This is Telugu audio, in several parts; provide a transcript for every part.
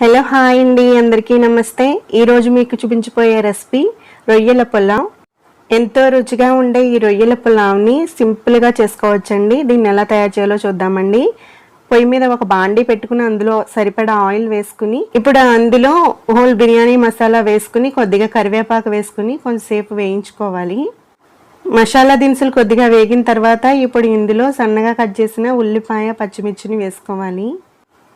హలో హాయ్ అండి. అందరికీ నమస్తే. ఈరోజు మీకు చూపించిపోయే రెసిపీ రొయ్యల పులావ్. ఎంతో రుచిగా ఉండే ఈ రొయ్యల పులావ్ని సింపుల్గా చేసుకోవచ్చండి. దీన్ని ఎలా తయారు చేయాలో చూద్దామండి. పొయ్యి మీద ఒక బాండీ పెట్టుకుని అందులో సరిపడా ఆయిల్ వేసుకుని ఇప్పుడు అందులో హోల్ బిర్యానీ మసాలా వేసుకుని కొద్దిగా కరివేపాకు వేసుకుని కొంచెంసేపు వేయించుకోవాలి. మసాలా దినుసులు కొద్దిగా వేగిన తర్వాత ఇప్పుడు ఇందులో సన్నగా కట్ చేసిన ఉల్లిపాయ పచ్చిమిర్చిని వేసుకోవాలి.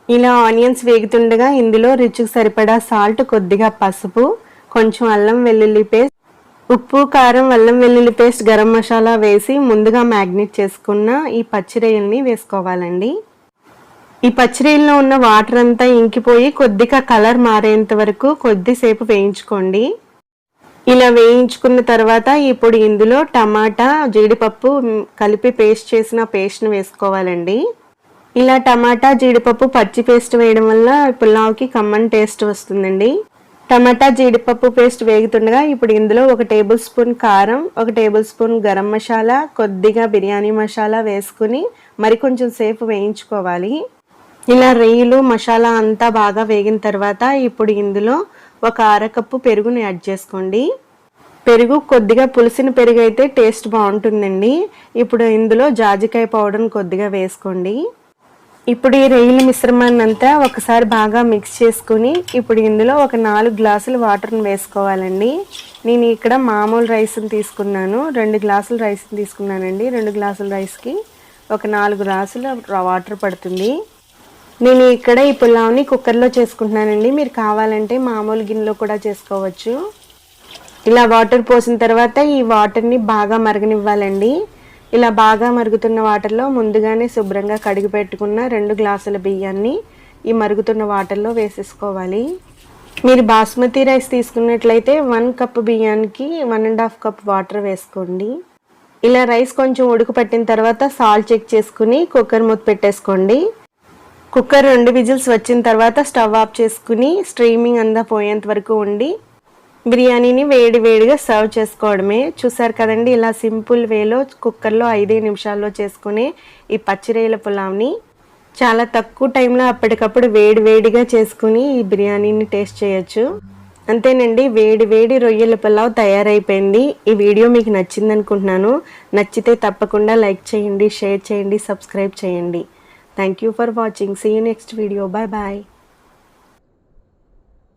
ఇలా ఆనియన్స్ వేగుతుండగా ఇందులో రుచికి సరిపడా సాల్ట్ కొద్దిగా పసుపు కొంచెం అల్లం వెల్లుల్లి పేస్ట్ ఉప్పు కారం అల్లం వెల్లుల్లి పేస్ట్ గరం మసాలా వేసి ముందుగా మ్యాగ్నేట్ చేసుకున్న ఈ పచ్చిరొయ్యల్ని వేసుకోవాలండి. ఈ పచ్చిరొయ్యల్లో ఉన్న వాటర్ అంతా ఇంకిపోయి కొద్దిగా కలర్ మారేంత వరకు కొద్దిసేపు వేయించుకోండి. ఇలా వేయించుకున్న తర్వాత ఇప్పుడు ఇందులో టమాటా జీడిపప్పు కలిపి పేస్ట్ చేసిన పేస్ట్ని వేసుకోవాలండి. ఇలా టమాటా జీడిపప్పు పచ్చి పేస్ట్ వేయడం వల్ల పులావ్కి కమ్మన్ టేస్ట్ వస్తుందండి. టమాటా జీడిపప్పు పేస్ట్ వేగుతుండగా ఇప్పుడు ఇందులో ఒక టేబుల్ స్పూన్ కారం ఒక టేబుల్ స్పూన్ గరం మసాలా కొద్దిగా బిర్యానీ మసాలా వేసుకుని మరి కొంచెం సేపు వేయించుకోవాలి. ఇలా రొయ్యలు మసాలా అంతా బాగా వేగిన తర్వాత ఇప్పుడు ఇందులో ఒక అరకప్పు పెరుగుని యాడ్ చేసుకోండి. పెరుగు కొద్దిగా పులిసిన పెరుగు అయితే టేస్ట్ బాగుంటుందండి. ఇప్పుడు ఇందులో జాజికాయ పౌడర్ని కొద్దిగా వేసుకోండి. ఇప్పుడు ఈ రొయ్యల మిశ్రమాన్ని అంతా ఒకసారి బాగా మిక్స్ చేసుకుని ఇప్పుడు ఇందులో ఒక నాలుగు గ్లాసులు వాటర్ని వేసుకోవాలండి. నేను ఇక్కడ మామూలు రైస్ని తీసుకున్నాను. రెండు గ్లాసులు రైస్ని తీసుకున్నానండి. రెండు గ్లాసుల రైస్కి ఒక నాలుగు గ్లాసుల వాటర్ పడుతుంది. నేను ఇక్కడ ఈ పులావ్ని కుక్కర్లో చేసుకుంటున్నానండి. మీరు కావాలంటే మామూలు గిన్నెలో కూడా చేసుకోవచ్చు. ఇలా వాటర్ పోసిన తర్వాత ఈ వాటర్ని బాగా మరగనివ్వాలండి. ఇలా బాగా మరుగుతున్న వాటర్లో ముందుగానే శుభ్రంగా కడిగి పెట్టుకున్న రెండు గ్లాసుల బియ్యాన్ని ఈ మరుగుతున్న వాటర్లో వేసేసుకోవాలి. మీరు బాస్మతి రైస్ తీసుకున్నట్లయితే వన్ కప్ బియ్యానికి one and half cup water వేసుకోండి. ఇలా రైస్ కొంచెం ఉడుకు పట్టిన తర్వాత సాల్ట్ చెక్ చేసుకుని కుక్కర్ మూత పెట్టేసుకోండి. కుక్కర్ రెండు విజిల్స్ వచ్చిన తర్వాత స్టవ్ ఆఫ్ చేసుకుని స్ట్రీమింగ్ అంతా పోయేంత వరకు ఉండి బిర్యానీని వేడి వేడిగా సర్వ్ చేసుకోవడమే. చూసారు కదండి ఇలా సింపుల్ వేలో కుక్కర్లో ఐదే నిమిషాల్లో చేసుకునే ఈ పచ్చిరేల పులావ్ని. చాలా తక్కువ టైంలో అప్పటికప్పుడు వేడి వేడిగా చేసుకుని ఈ బిర్యానీని టేస్ట్ చేయొచ్చు. అంతేనండి వేడి వేడి రొయ్యల పులావ్ తయారైపోయింది. ఈ వీడియో మీకు నచ్చింది అనుకుంటున్నాను నచ్చితే తప్పకుండా లైక్ చేయండి షేర్ చేయండి సబ్స్క్రైబ్ చేయండి. Thank you for watching see you next video bye bye